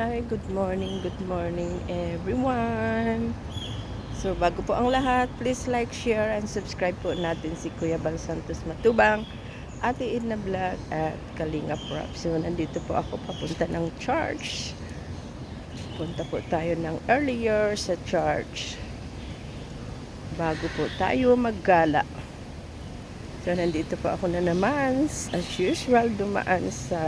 Hi, good morning, good morning everyone. So bago po ang lahat, please like, share, and subscribe po natin si Kuya Bal Santos Matubang, Ate Edna Vlog, at Kalinga Prop. So nandito po ako papunta ng church. Punta po tayo ng earlier sa church. Bago po tayo maggala. So nandito po ako na naman, as usual, dumaan sa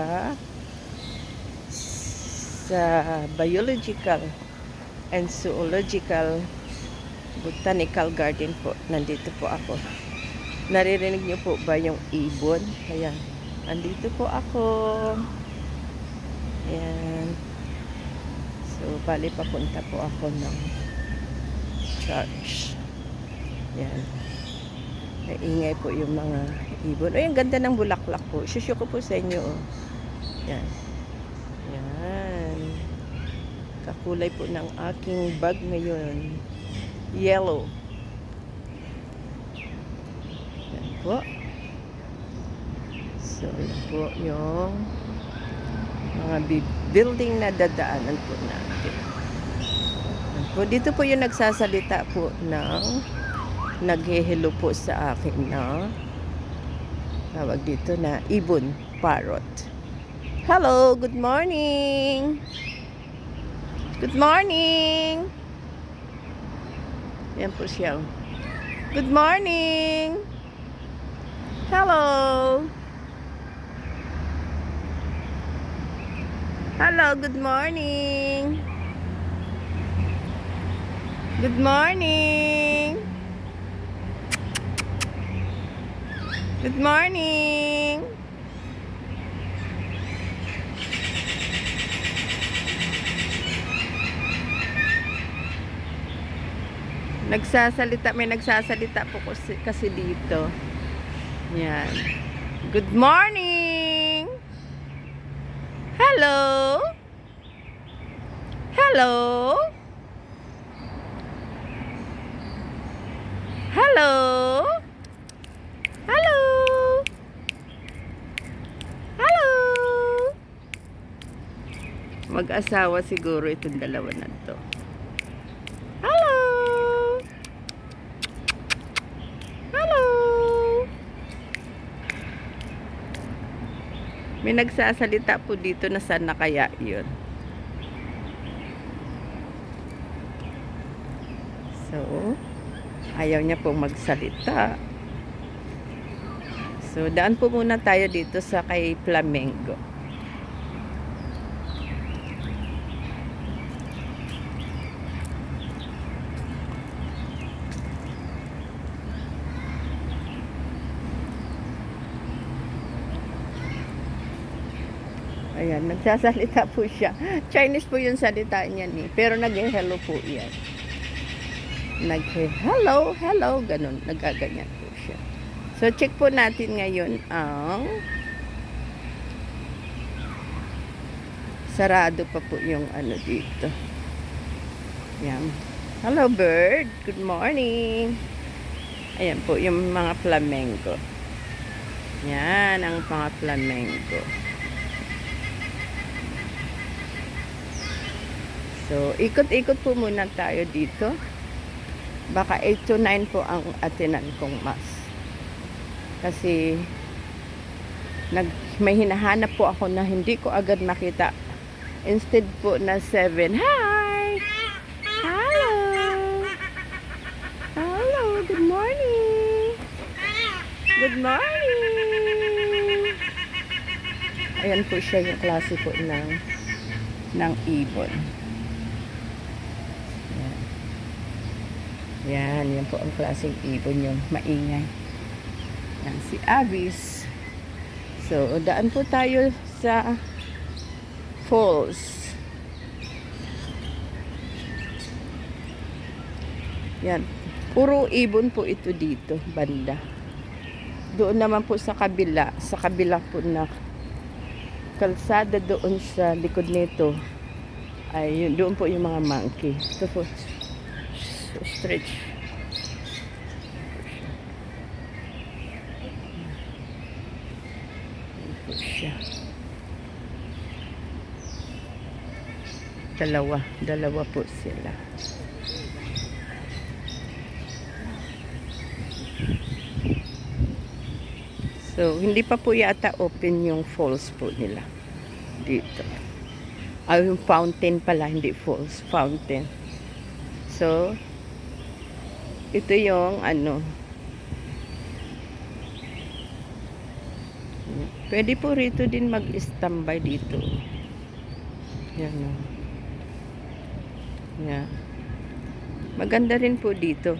sa biological and zoological botanical garden po. Nandito po ako. Naririnig niyo po ba yung ibon? Ayan. Nandito po ako. Ayan. So, bali papunta po ako ng church. Ayan. Naingay po yung mga ibon. Ay, ang ganda ng bulaklak po. Shusyo ko po sa inyo. Oh. Ayan. Yan. Kakulay po ng aking bag ngayon. Yellow. Yan po. So, yan po yung mga building na dadaanan po natin. Yan po. Dito po yung nagsasalita po ng naghehelo po sa akin na tawag dito na ibon parrot. Hello, good morning. Good morning. Yan po siya. Good morning. Hello. Hello, good morning. Good morning. Good morning. Nagsasalita, may nagsasalita po kasi, kasi dito. Yan. Good morning! Hello! Hello! Hello! Hello! Hello! Mag-asawa siguro itong dalawa na to. Hello! Hello! May nagsasalita po dito na sana kaya yun. So, ayaw niya pong magsalita. So, daan po muna tayo dito sa kay Flamengo. Ayan, nagsasalita po siya. Chinese po yung salita niya ni. Pero nag-hello po yan. Nag-hello, hello, ganun. Nagaganyan po siya. So, check po natin ngayon ang sarado pa po yung ano dito. Yan. Hello, bird. Good morning. Ayan po, yung mga flamenco. Yan, ang mga flamenco. So, ikot-ikot po muna tayo dito. Baka 8 to 9 po ang atinan kong mas. Kasi nag, may hinahanap po ako na hindi ko agad makita. Instead po na 7. Hi! Hello! Hello! Good morning! Good morning! Ayan po siya yung klase po ng ng ibon. Yan. Yan, yan po ang klaseng ibon yung maingay. Yan, si Avis. So, daan po tayo sa falls. Yan. Puro ibon po ito dito, banda. Doon naman po sa kabila, sa kabila po na kalsada doon sa likod nito ay doon po yung mga monkey. Ito po, stretch. Siya. Dalawa. Dalawa po sila. So, hindi pa po yata open yung falls po nila. Dito. Ah, yung fountain pala, hindi falls. Fountain. So, ito yung ano. Pwede po rito din mag-standby dito. Yan o. Yan. Maganda rin po dito.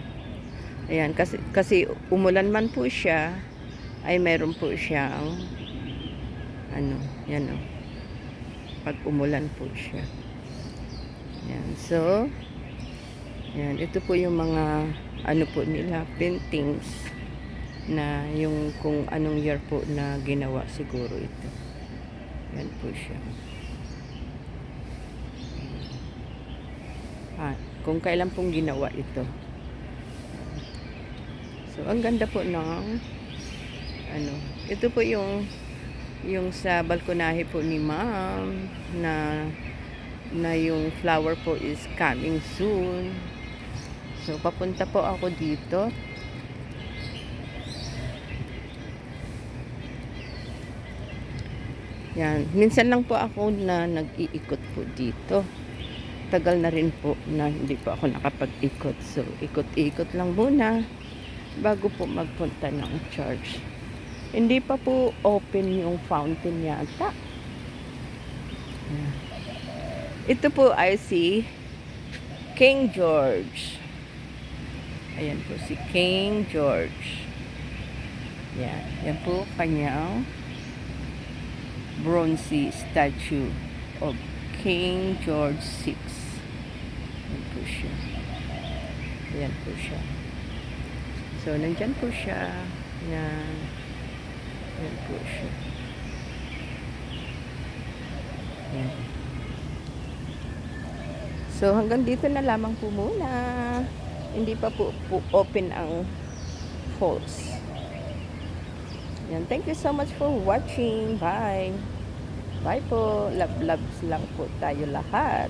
Ayan, kasi, kasi umulan man po siya, ay meron po siyang ano, yan o. Pag umulan po siya. Yan, so, yan, ito po yung mga ano po nila, paintings na yung kung anong year po na ginawa siguro ito. Yan po siya. Ah, kung kailan pong ginawa ito. So, ang ganda po ng ano, ito po yung yung sa balkonahe po ni ma'am na na yung flower po is coming soon. So, papunta po ako dito. Yan. Minsan lang po ako na nag-iikot po dito. Tagal na rin po na hindi po ako nakapag-ikot. So, ikot-ikot lang muna bago po magpunta ng church. Hindi pa po open yung fountain yata. Yan. Ito po ay si King George. Ayan po si King George. Yan. Yan po kanyang bronze statue of King George VI. Yan po siya. Yan po siya. So, nandyan po siya. Yan. Yan po siya. Yan. So, hanggang dito na lamang po muna. Hindi pa po, po open ang falls. Yan. Thank you so much for watching. Bye. Bye po. Love loves lang po tayo lahat.